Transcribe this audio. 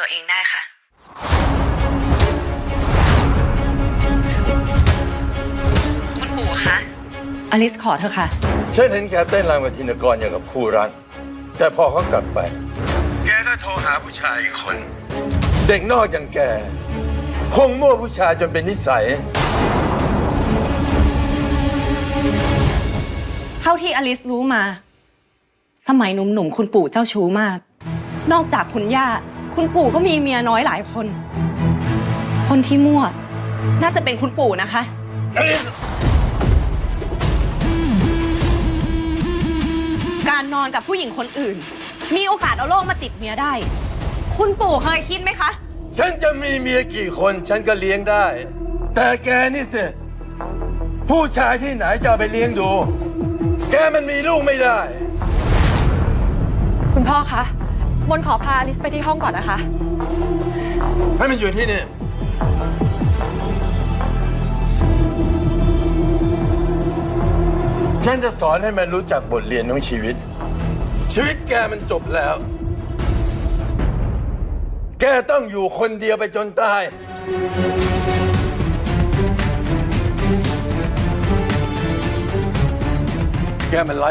ตัวเองได้ค่ะคุณปู่คะอลิสขอเธอะค่ะ ฉันเห็นแกเต้นรำกับธินกรอย่างกับผู้รันแต่พอเขากลับไป แกก็โทรหาผู้ชายอีกคน เด็กนอกอย่างแก คงมั่วผู้ชายจนเป็นนิสัย เท่าที่อลิสรู้มา สมัยหนุ่มๆ คุณปู่เจ้าชู้มาก นอกจากคุณย่า คุณปู่ก็มีเมียน้อยหลายคน คนที่มั่ว น่าจะเป็นคุณปู่นะคะ การนอนกับผู้หญิงคนอื่น มีโอกาสเอาโรคมาติดเมียได้ คุณปู่เคยคิดไหมคะ ฉันจะมีเมียกี่คนฉันก็เลี้ยงได้ แต่แกนี่สิ ผู้ชายที่ไหนจะเอาไปเลี้ยงดู แกมันมีลูกไม่ได้ คุณพ่อคะ มนขอพาอลิสไปที่ห้องก่อนนะคะ ให้มันอยู่ที่นี่ ฉันจะสอนให้มันรู้จักบทเรียนของชีวิต ชีวิตแกมันจบแล้ว แกต้องอยู่คนเดียวไปจนตายแกมันไร้